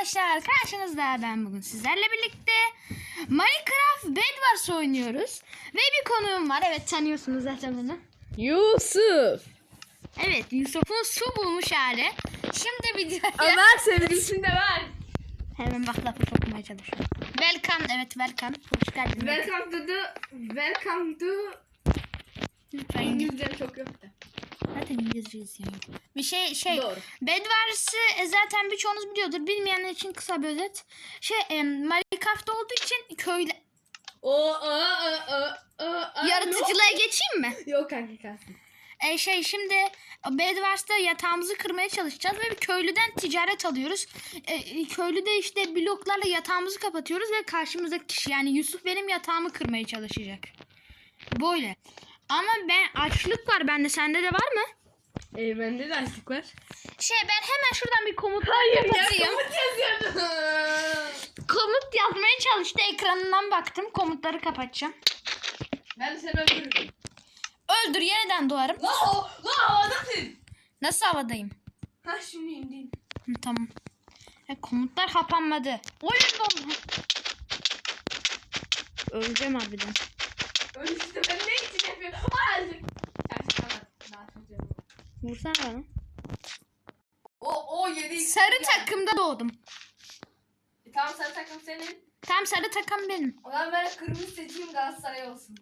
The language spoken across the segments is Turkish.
arkadaşlar karşınızda ben bugün sizlerle birlikte Minecraft Bedwars oynuyoruz. Ve bir konuğum var evet tanıyorsunuz zaten onu. Yusuf. Evet Yusuf'un su bulmuş hali. Şimdi videoya Ömer sevgilisini de ver. hemen bak lafı sokmaya çalışıyorum. Welcome evet welcome. Hoş geldin. Welcome to the Welcome to Lütfen İngilizcem çok yoktu. Zaten İngilizce yazıyorum. Bir şey şey Doğru. Bedwars'ı e, zaten birçoğunuz biliyordur. Bilmeyenler için kısa bir özet. Şey e, Minecraft olduğu için köyle O o o o o yaratıcılığa geçeyim mi? Yok kanka kalsın. E, şey şimdi Bedwars'ta yatağımızı kırmaya çalışacağız ve bir köylüden ticaret alıyoruz. E, köylüde işte bloklarla yatağımızı kapatıyoruz ve karşımızdaki kişi yani Yusuf benim yatağımı kırmaya çalışacak. Böyle. Ama ben açlık var bende sende de var mı? E, bende de açlık var. Şey ben hemen şuradan bir komut kapatayım. komut yazıyordum. Komut yazmaya çalıştı ekranından baktım komutları kapatacağım. ben seni öldürürüm. Öldür yeniden doğarım. La la havadasın. Nasıl havadayım? Ha şimdi indin. Hı, tamam. E, komutlar kapanmadı. Oyun Öleceğim harbiden. Öyle işte ben ne için yapıyorum? Öldüm. Gerçekten bak, daha çok. Vursana bana. O o yedi. Sarı takımda doğdum. E, tamam sarı takım senin. Tam sarı takım benim. O zaman ben kırmızı seçeyim Galatasaray olsun.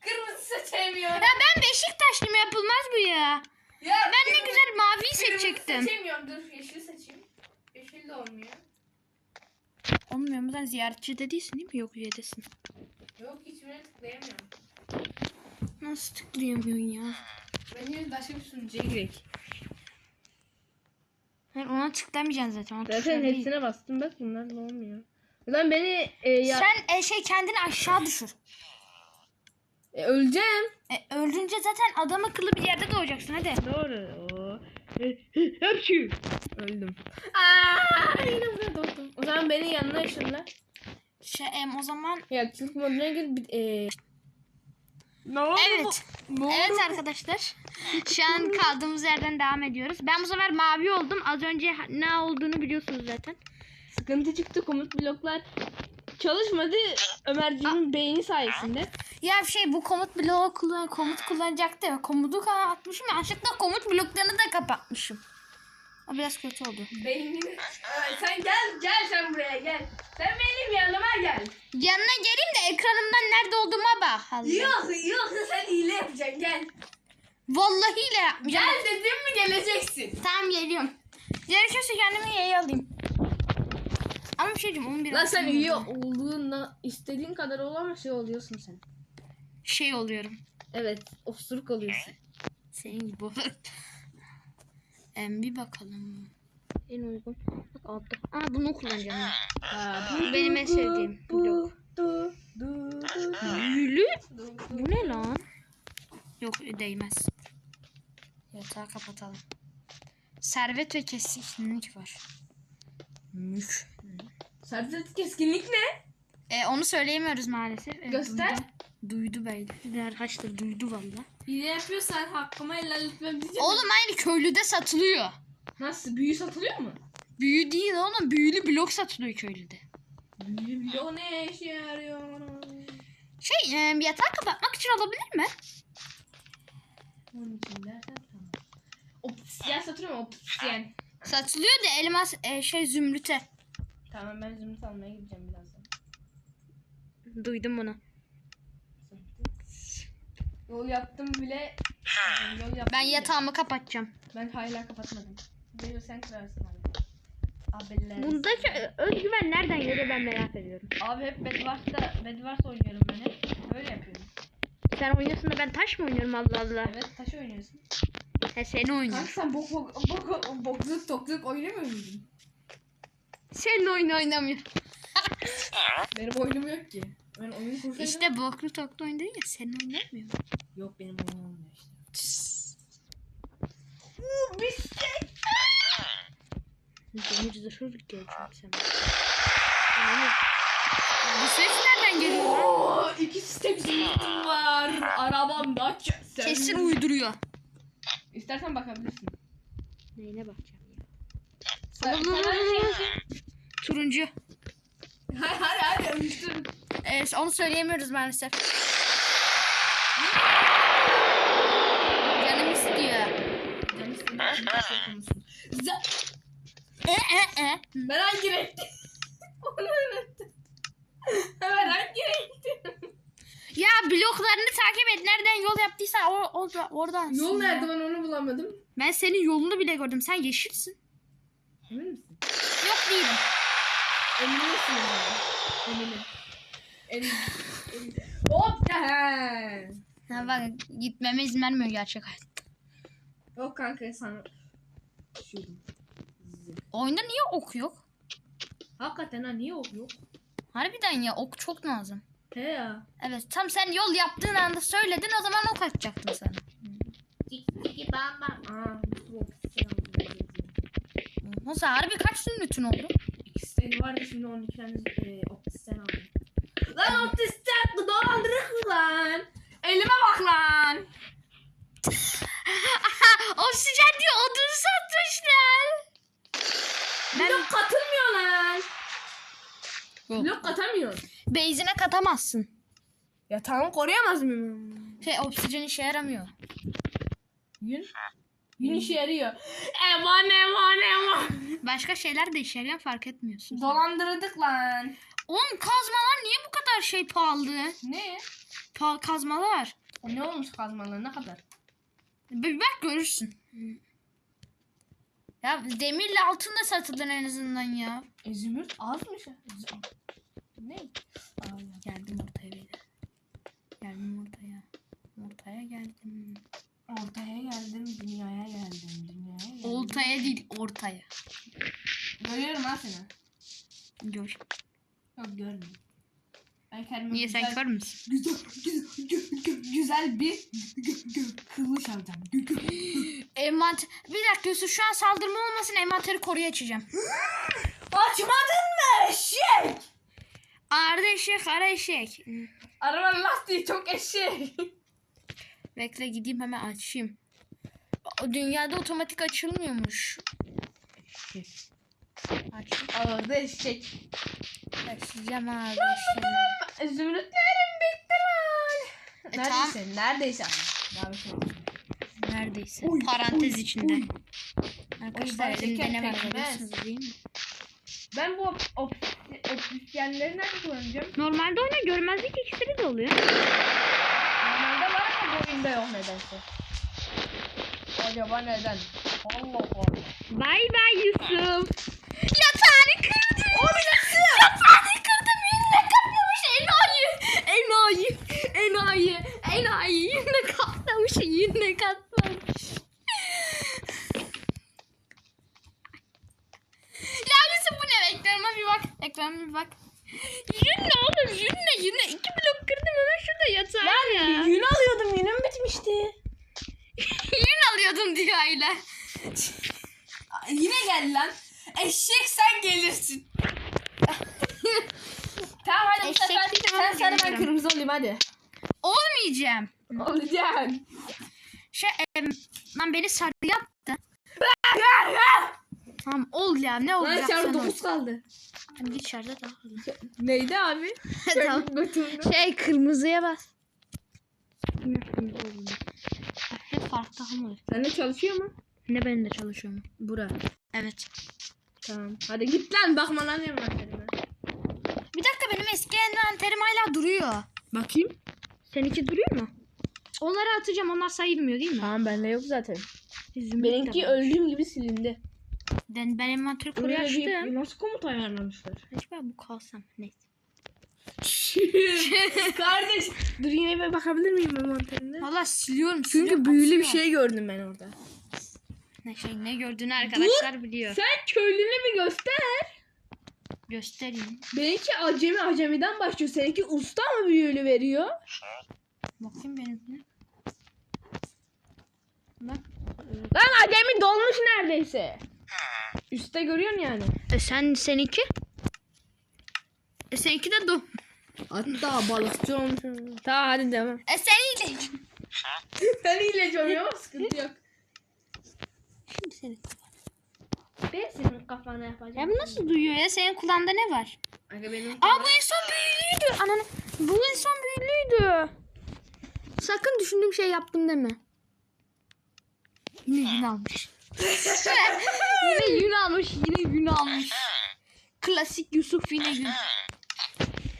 Kırmızı seçemiyorum. Ya ben Beşiktaşlıyım yapılmaz bu ya. Ya Ben ne kırmızı- güzel maviyi kırmızı seçecektim. Seçemiyorum dur yeşil seçeyim. Yeşil de olmuyor. Olmuyor mu? Sen ziyaretçi de değilsin değil mi? Yok üyedesin. Yok hiçbirine tıklayamıyorum. Nasıl tıklayamıyorsun ya? Ben yine başka bir sunucuya girek. Hayır ona tıklamayacaksın zaten. O tuşlar Zaten hepsine bastım bak bunlar da olmuyor. Lan beni e, ya, Sen e, şey kendini aşağı düşür. e, öleceğim. E, öldünce zaten adam akıllı bir yerde doğacaksın hadi. Doğru. O. Hepsi. Öldüm. Aa, yine burada doğdum. O zaman beni yanına ışınla. Şey, em, o zaman Ya çılgın moduna gir. bir- E... Ne oldu? evet. Ne oldu? Evet arkadaşlar. Şu an kaldığımız yerden devam ediyoruz. Ben bu sefer mavi oldum. Az önce ne olduğunu biliyorsunuz zaten. Sıkıntı çıktı komut bloklar çalışmadı Ömerciğimin beyni sayesinde. Ya şey bu komut bloğu kullan komut kullanacaktı. Komutu kapatmışım. Yanlışlıkla komut bloklarını da kapatmışım. O biraz kötü oldu. Beynini... Ay, sen gel gel sen buraya gel. Sen benim yanıma gel. Yanına geleyim de ekranımdan nerede olduğuma bak. Allah. Yok yoksa sen hile yapacaksın gel. Vallahi ile yapmayacağım. Gel dedim mi geleceksin. Tamam geliyorum. Gerekirse kendimi yaya alayım. Ama bir şey diyeceğim 11 Lan sen üye olduğunda istediğin kadar ol ama şey oluyorsun sen. Şey oluyorum. Evet osuruk oluyorsun. Senin gibi olur. Em, bir bakalım. En uygun. Bak altta. Aa bunu kullanacağım. ben. Ha, Bu benim en sevdiğim blok. Büyülü? Bu ne lan? Yok değmez. Yatağı kapatalım. Servet ve keskinlik var. Mük. Servet keskinlik ne? E, onu söyleyemiyoruz maalesef. E, Göster. Duydu, duydu böyle. Arkadaşlar duydu valla. Hile yapıyorsan hakkıma helal etmem diyeceğim. Oğlum aynı köylüde satılıyor. Nasıl büyü satılıyor mu? Büyü değil oğlum. Büyülü blok satılıyor köylüde. Büyü biliyor ne işe yarıyor? Şey e, yatağı kapatmak için olabilir mi? Onun için dersen tamam. Optisyen satılıyor mu? Optisyen. Satılıyor da elmas e, şey zümrüte. Tamam ben zümrüt almaya gideceğim birazdan. Duydum bunu. Yol yaptım bile. Yol yaptım Ben bile. yatağımı kapatacağım. Ben hala kapatmadım. Böyle sen kırarsın abi. Abiler. Bundaki özgüven nereden geliyor ben merak ediyorum. Abi hep Bedwars'ta Bedwars oynuyorum ben hep. Böyle yapıyorum. Sen oynuyorsun da ben taş mı oynuyorum Allah Allah. Evet taş oynuyorsun. He seni Kanka oynuyorum. sen bok bok bok bokluk tokluk oynamıyor muydun? Senin oyunu oynamıyor. Benim oyunum yok ki. Ben oyun kursaydım. İşte boklu toklu oynadın ya senin oynamıyor. Yok benim oyunum olmuyor işte. Demir zırhır geleceğim sen. Bu ses nereden geliyor lan? Oo, iki stek zümrütüm var. Arabamda kesin. Kesin uyduruyor. İstersen bakabilirsin. Neyine bakacağım ya. Sen- sen şey- Turuncu. Hadi hadi hadi Evet, onu söyleyemiyoruz maalesef. Canım istiyor. İçin bir şey E e e. Ben hangi renkti? Onu unuttum. Ben hangi renkti? Ya bloklarını takip et. Nereden yol yaptıysan o, o oradan. Yol nerede ben onu bulamadım. Ben senin yolunu bile gördüm. Sen yeşilsin. Emin misin? Yok değilim. Emin misin? Eminim. Emin. Emin. Hop. Ha bak gitmeme izin vermiyor gerçek hayat. Yok kanka sana. Oyunda niye ok yok? Hakikaten ha niye ok yok? Harbiden ya ok çok lazım. He ya. Evet tam sen yol yaptığın anda söyledin o zaman ok atacaktım sana. Tiki tiki bam bam. Aa, bu ok. Selam. Nasıl harbi kaç zümrütün oldu? İkisi vardı şimdi 12 tane e, optisten aldım. Lan optisten dolandırık mı lan? Elime bak lan. Oksijen diye odun satmışlar. Blok katılmıyor lan. Yok. Blok katamıyor. Beyzine katamazsın. Yatağımı koruyamaz mıyım? Şey oksijen işe yaramıyor. Yün. Yün işe yarıyor. Eman eman eman. Başka şeyler de işe yarayan fark etmiyorsun. Dolandırdık lan. Oğlum kazmalar niye bu kadar şey pahalı? Ne? Pa kazmalar. Ne olmuş kazmalar ne kadar? Bir bak görürsün. Ya demirle altın da satılır en azından ya. E, zümrüt azmış. Ne? Aa, Geldim ortaya beyler. Geldim ortaya. Ortaya geldim. Ortaya geldim, dünyaya geldim, dünyaya geldim. Oltaya değil ortaya. Görüyorum ha seni. Gör. Yok görmüyorum. Ben kendime Niye sen güzel, kör müsün? güzel, güzel, güzel bir kılıç alacağım. Envanter... Bir dakika Yusuf şu an saldırma olmasın envanteri koruya açacağım. Açmadın mı eşek? Arda eşek ara eşek. Arabanın lastiği çok eşek. Bekle gideyim hemen açayım. O dünyada otomatik açılmıyormuş. Açtım. Ağırda eşek. Açacağım abi eşeği. Zümrütlerim bitti lan. E, Neredeyse, neredeyse ama. Daha bir şey olmadı. Neredeyse. Uy, Parantez uy, içinde. uy. Arkadaşlar elimde ne var görüyorsunuz değil mi? Ben bu opsisyenleri nerede kullanacağım? Normalde oyuna görmezlik iksiri de oluyor. Normalde var ama bu oyunda yok nedense. Acaba neden? Allah Allah. Bay bay Yusuf. Kırdım. O Yatağını kırdım. Yine kaplamış enayi. Enayi. Enayi. Enayi. Yine katlamış. Yine katlamış. ya Yusuf bu ne? Ekranıma bir bak. Ekranıma bir bak. Yün ne oğlum? Yün ne? Yün ne? İki blok kırdım hemen şurada yatağım ya. Yün alıyordum yünüm bitmişti. Yün alıyordum diyor Ayla. Yine gel lan. Eşek sen gelirsin. Tamam hadi bu Eşek sefer sen sarı ben gelirim. kırmızı olayım hadi. Olmayacağım. Olacaksın. Şey, em, lan beni sarı yaptı. Tamam ol ya ne Lan olacak sen ol. 9 kaldı. Hadi git içeride daha. Neydi abi? tamam. Şey kırmızıya bas. Hep farklı hamur. Sende çalışıyor mu? Ne benim de çalışıyor mu? Bura. Evet. Tamam. Hadi git lan bakma lan envanterime. Bir dakika benim eski envanterim hala duruyor. Bakayım. Seninki duruyor mu? Onları atacağım onlar sayılmıyor değil mi? Tamam bende yok zaten. Zümrüt Benimki de öldüğüm gibi silindi. Ben, ben envanteri Buraya koruya bir açtım. nasıl komut ayarlamışlar? Acaba bu kalsam neyse. Kardeş dur yine bir bakabilir miyim envanterine? Valla siliyorum. Çünkü siliyorum, büyülü bir şey gördüm ben orada. Ne şey ne gördüğünü arkadaşlar biliyor. Sen köylünü bir göster. Göstereyim. Benimki acemi acemiden başlıyor. Seninki usta mı büyülü veriyor? Bakayım benimkine. Bak. Lan acemi dolmuş neredeyse. Üste görüyorsun yani. E sen seninki? E seninki de do. Hatta balıkçı olmuş. Tamam hadi devam. E seninki. Sen iyileci oynuyor ama sıkıntı yok. Şimdi senin. Ben senin kafana yapacağım. Ya bu nasıl duyuyor ya? Senin kulağında ne var? Aga benim Aa bu insan büyülüydü. Ananı. Bu insan büyülüydü. Sakın düşündüğüm şey yaptım deme. Yine yün almış. yine yün almış. Yine yün almış. Klasik Yusuf yine yün.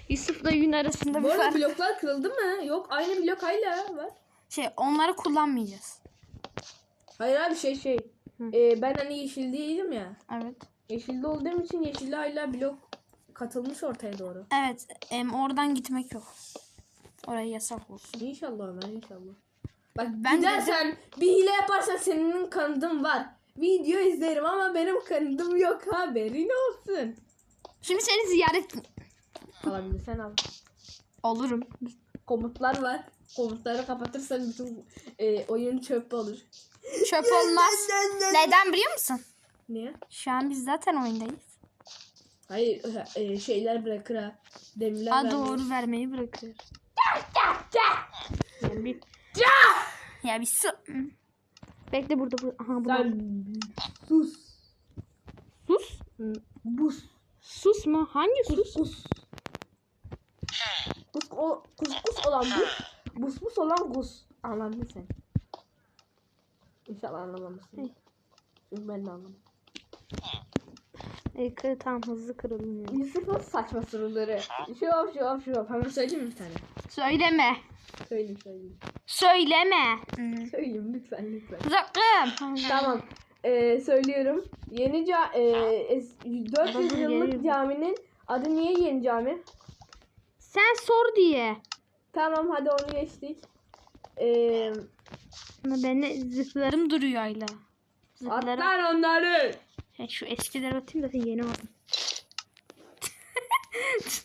Yusuf'la yün arasında Bu bir arada fark. bloklar kırıldı mı? Yok aynı blok hala var. Şey onları kullanmayacağız. Hayır abi şey şey. Hı. Ee, ben hani yeşil değilim ya. Evet. Yeşilde olduğum için yeşilde hala blok katılmış ortaya doğru. Evet. Em, oradan gitmek yok. Oraya yasak olsun. İnşallah Ömer inşallah. Bak Ben gidersen bir hile yaparsan senin kanıtın var. Video izlerim ama benim kanıtım yok haberin olsun. Şimdi seni ziyaret Alabilirsen al. olurum. Komutlar var. Komutları kapatırsan bütün e, oyun çöp olur. Çöp olmaz. Neden biliyor musun? Niye? Şu an biz zaten oyundayız. Hayır e, şeyler bırakır ha. Demirler Ha vermez. doğru vermeyi bırakıyor. Yani bir... Ya bir su... Bekle burada. bu- Aha burada. Sen sus. Sus. Buz. Sus mu? Hangi sus? Kus. Kus, o, kus, kus olan buz. Buz buz olan kus. Anladın sen. İnşallah anlamamışsın. Çünkü ben de anlamadım. E, kır, tamam hızlı kırılmıyor. Yusuf'un saçma soruları. Şov şov şov. Hemen söyleyeyim mi bir tane? Söyleme. Söyleyeyim söyleyeyim. Söyleme. Söyleyeyim lütfen lütfen. Sakın. Tamam. Ee, söylüyorum. Yeni ca e, es- 400 Babacım yıllık caminin adı niye yeni cami? Sen sor diye. Tamam hadi onu geçtik. Ee, ben de zırhlarım duruyor hala. Zırhlarım. atlar onları. He, şu eskileri atayım da sen yeni aldım.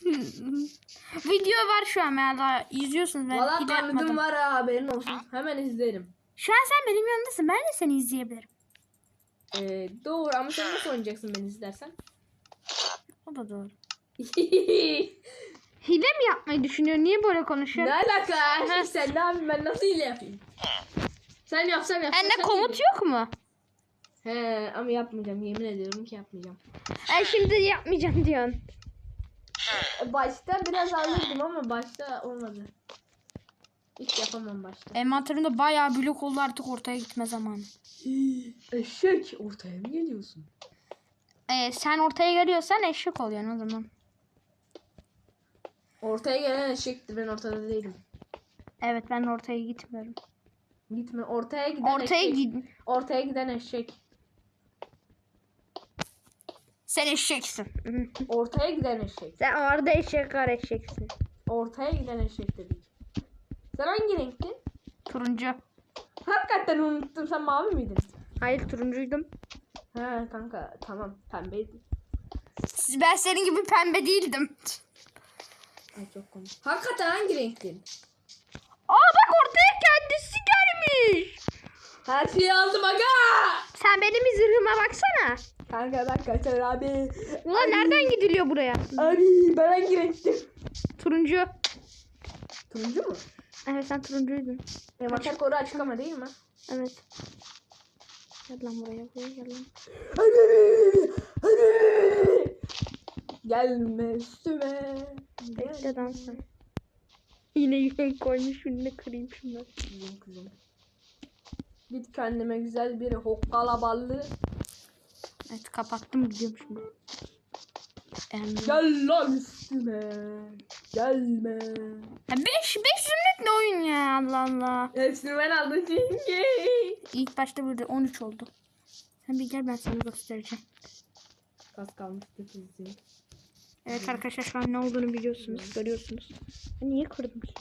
Video var şu an ya daha izliyorsunuz ben Valla yapmadım. var ha haberin olsun. Hemen izlerim. Şu an sen benim yanımdasın ben de seni izleyebilirim. Ee, doğru ama sen nasıl oynayacaksın beni izlersen? O da doğru. Hile mi yapmayı düşünüyor? Niye böyle konuşuyor? ne alaka? sen ne yapayım ben nasıl hile yapayım? Sen yapsan yapsan. Bende sen komut hile- yok mu? He ama yapmayacağım yemin ediyorum ki yapmayacağım. Ay şimdi yapmayacağım diyorsun. E, Başta biraz alırdım ama başta olmadı. Hiç yapamam başta. Envanterimde bayağı blok oldu artık ortaya gitme zamanı. Eşek ortaya mı geliyorsun? Ee, sen ortaya geliyorsan eşek oluyorsun o zaman. Ortaya gelen eşektir ben ortada değilim. Evet ben ortaya gitmiyorum. Gitme ortaya giden Ortaya eşek. git. Ortaya giden eşek. Sen eşeksin. Ortaya giden eşek. Sen orada eşek var eşeksin. Ortaya giden eşek dedik. Sen hangi renktin? Turuncu. Hakikaten unuttum sen mavi miydin? Hayır turuncuydum. He kanka tamam pembeydin. Ben senin gibi pembe değildim. Ay çok komik. Hakikaten hangi renktin? Aa bak ortaya kendisi gelmiş. Her şeyi aldım aga. Sen benim zırhıma baksana. Kanka ben kaçar abi. Ulan nereden gidiliyor buraya? Abi ben hangi renktim? Turuncu. Turuncu mu? Evet sen turuncuydun. E maçak koru açık ama değil mi? Evet. Gel lan buraya buraya gel lan. Gelme üstüme. Bekle lan sen. Yine yün koymuş da kırayım şunları. Kızım kızım. Git kendime güzel bir hokkala ballı. Evet kapattım gidiyorum şimdi. Em, Gel lan üstüme. Gelme. Ya 5 5 zümrüt ne oyun ya Allah Allah. Hepsini ben aldım çünkü. İlk başta burada 13 oldu. Sen bir gel ben sana göstereceğim. Kas kalmıştı bizim. Evet arkadaşlar şu an ne olduğunu biliyorsunuz, görüyorsunuz. Ben niye kırdım ki?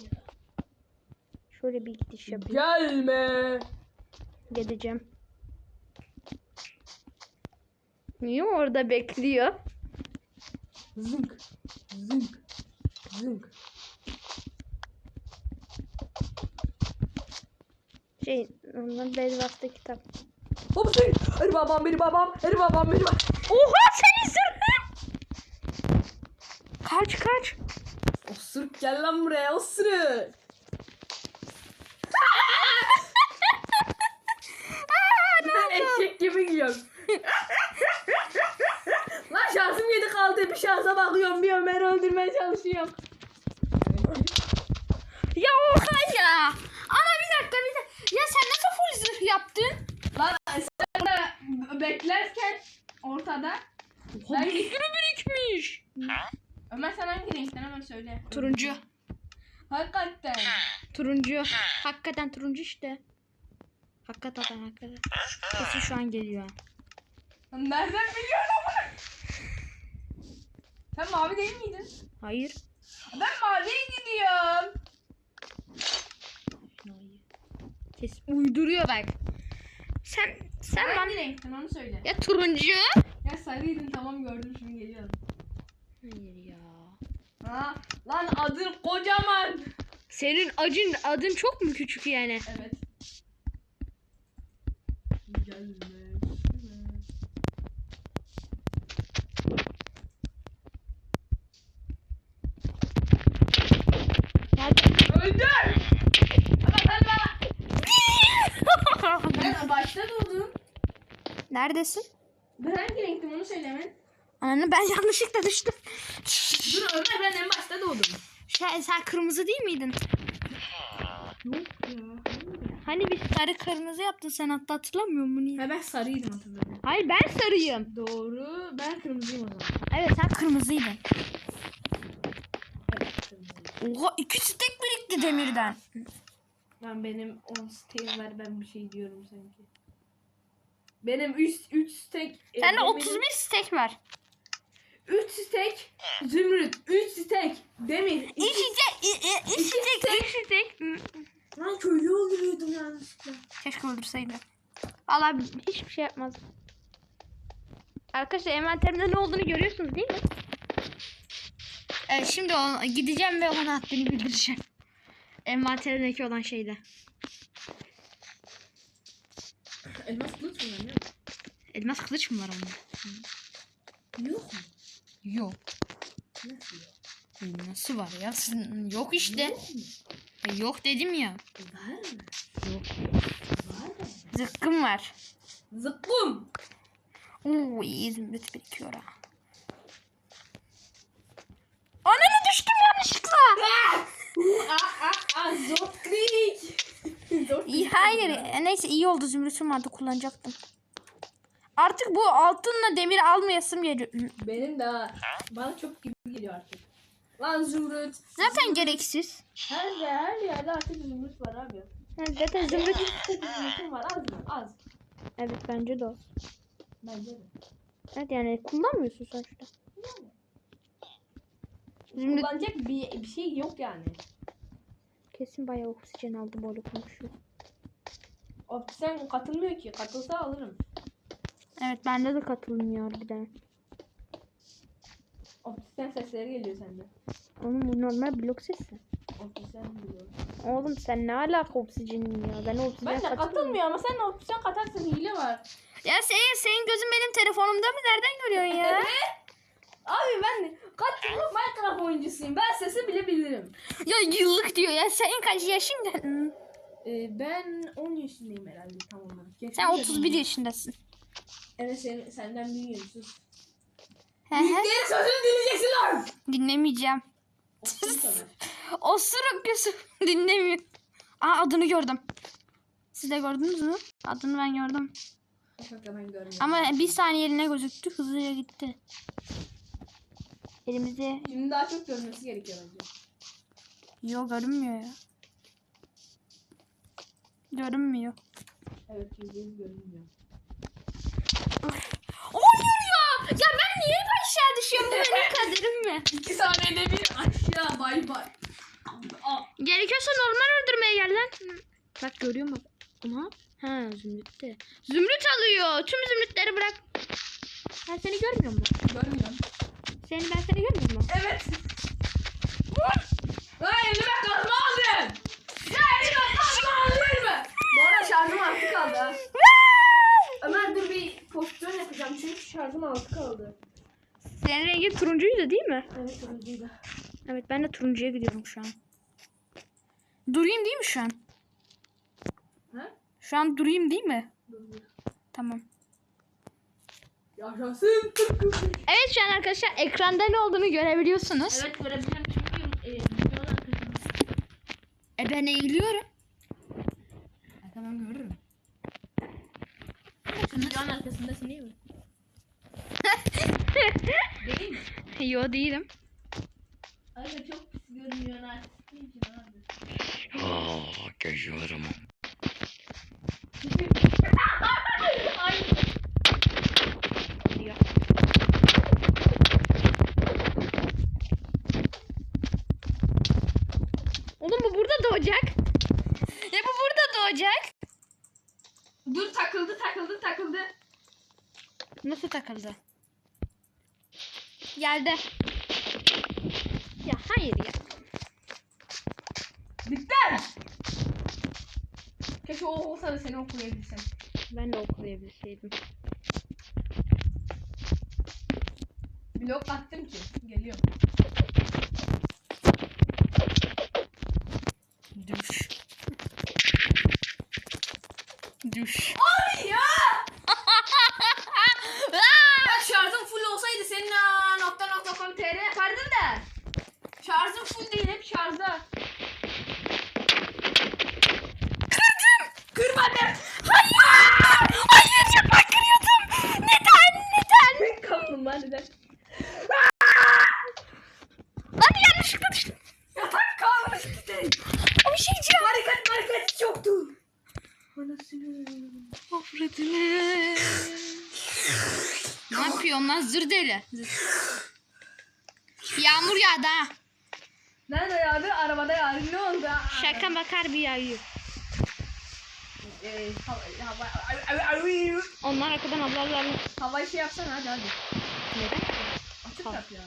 Şöyle bir gidiş yapayım. Gelme. Gideceğim. Niye orada bekliyor? Zınk. Zınk. Zınk. Şey, ondan Bedwars'ta kitap. Hop zınk. Hadi babam beni babam. Hadi babam beni babam. Oha senin zırhın! Kaç kaç. Osuruk gel lan buraya osuruk. Aa, ne oldu? Eşek gibi gidiyorum. Elmas'a bakıyorum bir Ömer'i öldürmeye çalışıyorum. Ya oha ya. Ama bir dakika bir dakika. Ya sen nasıl full zırh yaptın? Lan sen burada beklerken ortada. Ben birikmiş. Ömer sen hangi renkten hemen söyle. Turuncu. Hakikaten. Turuncu. Hakikaten turuncu işte. Hakikaten hakikaten. Kesin şu an geliyor. Lan Nereden biliyorsun bunu? Sen mavi değil miydin? Hayır. Ben maviye gidiyorum. Kes uyduruyor bak. Sen sen bana Hangi renktin onu söyle. ya turuncu. Ya sarıydın tamam gördüm şimdi geliyorum. Hayır ya. Ha, lan adın kocaman. Senin acın adın çok mu küçük yani? Evet. Gelme. Öldür! Ben başta doğdum. Neredesin? Ben hangi renktim onu söyle hemen. Anne ben yanlışlıkla düştüm. Dur Ömer ben en başta doğdum. Sen, sen kırmızı değil miydin? Yok. Hani bir sarı kırmızı yaptın sen hatta hatırlamıyor musun? Niye? Ha ben sarıydım hatırladım. Hayır ben sarıyım. Doğru. Ben kırmızıyım o zaman. Evet sen kırmızıydın. Evet kırmızıyım. Oha iki stek birikti demirden. Lan benim 10 steğim var ben bir şey diyorum sanki. Benim 3 3 stek. Sende demirin- 31 stek var. 3 stek zümrüt, 3 stek demir. İki iki- stek, iki stek, iki stek. Lan köylü öldürüyordum yanlışlıkla. Keşke öldürseydim. Vallahi hiçbir şey yapmazdım. Arkadaşlar envanterimde ne olduğunu görüyorsunuz değil mi? Evet şimdi o, gideceğim ve ona haddini bildireceğim. Envanterimdeki olan şeyde. Elmas kılıç mı lan ne? Elmas kılıç mı var onda? Yok mu? Yok. Nasıl yok? Nasıl var ya? Sizin- Yok işte. Yok mu? E, Yok dedim ya. Var mı? Yok. Var da. Zıkkım var. Zıkkım. Oo iyi zümrüt birikiyor ha. Ananı düştüm yanlışlıkla. Aa zotlik. İyi hayır. E, Neyse iyi oldu zümrütüm vardı kullanacaktım. Artık bu altınla demir almayasım geliyor. Benim de bana çok gibi geliyor artık. Lan zümrüt. Zaten gereksiz. Her yer, her yerde artık zümrüt var abi. Zaten zümrüt. Zümrütüm var az mı? Az. Evet bence de o. Bence de. Evet yani kullanmıyorsun sonuçta. Zümrüt Kullanacak bir, bir şey yok yani. kesin bayağı oksijen aldı böyle konuşuyor. Optisen katılmıyor ki. Katılsa alırım. Evet bende de katılmıyor harbiden. Optisen sesleri geliyor sende. Oğlum bu normal blok sesi. Optisen diyor. Oğlum sen ne alaka oksijenin ya? Ben oksijen Ben de katılmıyorum. katılmıyor ama sen optisen katarsın hile var. Ya senin, senin gözün benim telefonumda mı? Nereden görüyorsun ya? Abi ben kaç yıllık Minecraft oyuncusuyum. Ben sesi bile bilirim. ya yıllık diyor ya. Senin kaç yaşın? Ee, ben 10 yaşındayım herhalde tam olarak. Sen Kesinlikle 31 bilmiyorum. yaşındasın. Evet sen, senden büyüğüm sus. Büyüklerin sözünü dinleyeceksin lan. Dinlemeyeceğim. Osuruk Yusuf. Dinlemiyor. Aa adını gördüm. Siz de gördünüz mü? Adını ben gördüm. Ama bir saniye eline gözüktü. Hızlıca gitti. Elimizde Şimdi daha çok görmesi gerekiyor bence. yok görünmüyor ya. Görünmüyor. Evet yüzde yüz görünmüyor. Hayır ya. Ya ben niye aşağı düşüyorum? Bu benim kaderim mi? İki saniyede bir aşağı bay bay. Aa, Gerekiyorsa normal öldürmeye gel lan. Bak görüyor musun? Ama ha zümrütte. Zümrüt alıyor. Tüm zümrütleri bırak. Ben seni görmüyor mu? görmüyorum. Seni ben seni görmüyor mu? Evet. Vur. Lan elime kazma aldın. Ya elime kazma aldın mı? Bu arada şarjım altı kaldı. Ömer dur bir pozisyon yapacağım çünkü şarjım altı kaldı. Senin rengin turuncuydu değil mi? Evet turuncuydu. Evet ben de turuncuya gidiyorum şu an. Durayım değil mi şu an? Ha? Şu an durayım değil mi? Dur dur. Tamam. Yaşasın. Evet şu an arkadaşlar ekranda ne olduğunu görebiliyorsunuz. Evet görebiliyorum çünkü e, videonun arkasında. E ben eğiliyorum. Tamam görürüm. Videonun arkasındasın değil mi? Değil mi? Yo değilim. Ay çok pis görünüyor. Ne için abi? Aa, geçiyorum. Ay. Oğlum bu burada doğacak. Ya bu burada doğacak. Dur takıldı takıldı takıldı. Nasıl takıldı? Geldi. Ya hayır ya. Bitti. Keşke o olsa da seni okuyabilsem. Ben de okuyabilseydim. Blok attım ki. Geliyor. Düş. Düş. Ay ya! Bak şarjım full olsaydı senin aa, nokta nokta com tr yapardın da. Şarjım full değil hep şarjda. Kırdım. Kırmadım. Hayır! Hayır yapak kırıyordum. Neden? Neden? Neden? Lan yanlışlıkla düştüm. Yatak kalmış gidelim. Bir şey diyeceğim. Barikat barikat çoktu. Anasını. Afrodine. ne yapıyorsun lan zırdeli? Yağmur yağdı ha. Nerede yağdı? Arabada yağdı. Ne oldu? Şaka bakar bir yağıyor. Ee, Onlar arkadan ablalarla. hava şey yapsana hadi hadi. Neden? Açık yap ya.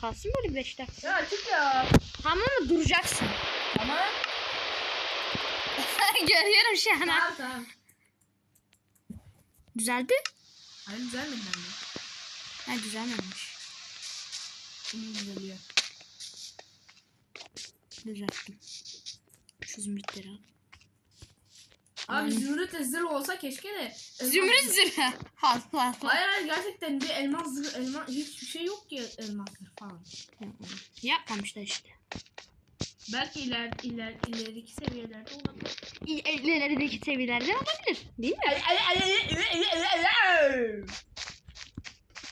Kalsın böyle 5 dakika. Ya açık ya. Tamam mı duracaksın? Tamam. Görüyorum şu an. Tamam tamam. Düzeldi. Hayır güzelmedi bende. Ha düzelmemiş. Şimdi düzeliyor. Düzelttim. Şu zümrütleri al. Abi zümrüt de zırh olsa keşke de. elmas- Zümrüt zırhı. Al. Hayır hayır gerçekten bir elmas zırh, elmas hiçbir şey yok ki elmas zırh falan. Yapmamışlar işte. Belki iler, iler, ileriki seviyelerde olabilir. İlerideki seviyelerde olabilir. Değil mi?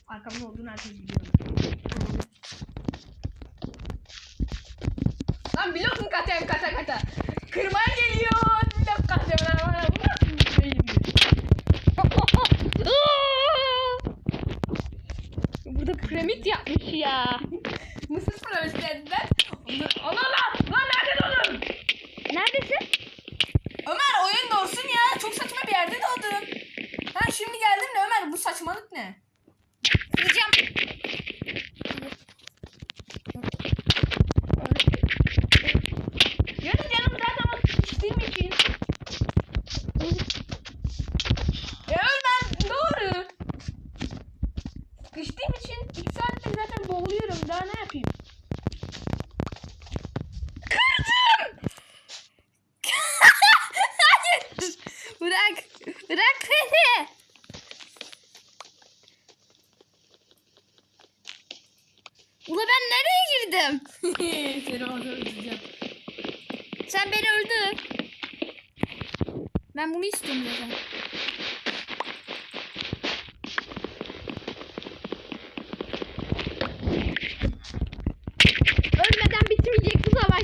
Arkamda olduğunu herkes biliyor. Lan biliyorsun kata kata kata. Kırmaya geliyor. Burada piramit yapmış ya. Mısır piramitlerden. Ana lan. Lan nerede doğdun? Neredesin? Ömer oyun doğsun ya. Çok saçma bir yerde doğdum. Ha şimdi geldim de Ömer bu saçmalık ne? Kıracağım. Yani canım zaten o sıkıştığım için. E ölmem doğru. Sıkıştığım için 2 saattir zaten boğuluyorum. Daha ne yapayım? Hayır. Bırak. Bırak beni. Ula ben nereye girdim? Seni orada öldüreceğim. Sen beni öldür. Ben bunu istiyorum zaten. Ölmeden bitmeyecek bu savaş.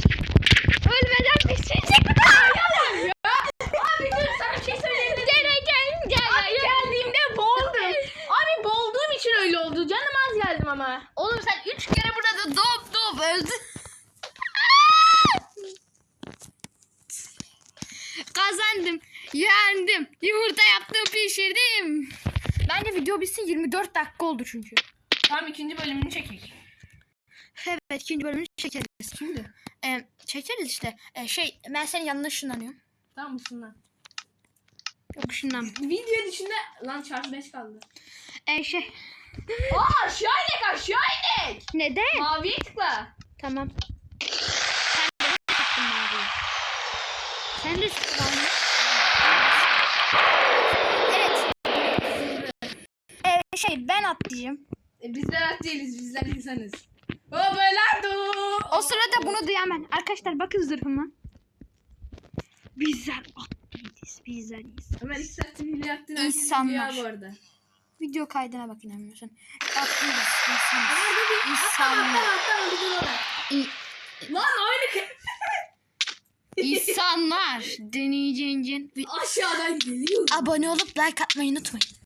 Ölmeden bitmeyecek bu savaş. Abi dur sana bir şey söyleyeyim. mi? Gel gel gel. Abi geldiğimde boğuldum. Abi boğulduğum için öyle oldu. Canım az geldim ama. Oğlum sen üç kere burada dop dop öldün. Kazandım. Yendim. Yumurta yaptım pişirdim. Bence video bitsin 24 dakika oldu çünkü. Tamam ikinci bölümünü çekek. Evet ikinci bölümünü çekeriz. Şimdi e, çekeriz işte. E, şey ben senin yanına ışınlanıyorum. Tamam mısın lan? Yok ışınlan. Video dışında lan çarpı 5 kaldı. E, şey Aa aşağı inek aşağı inek. neden? Maviye tıkla. Tamam. Sen de Sen de Şey ben atlayacağım. E, bizler at değiliz bizler insanız. Hobelardo. O sırada bunu duyan ben. Arkadaşlar bakın zırhıma. Bizler at değiliz. Bizler insan. Ömer iki saattir hile yaptın. İnsanlar. bu arada. Video kaydına bak inanmıyorsun. At değiliz. insanız. İnsanlar. atlama atlama bir dur orada. İ- Lan aynı İnsanlar. Deneyeceğin. aşağıdan geliyor. Abone olup like atmayı unutmayın.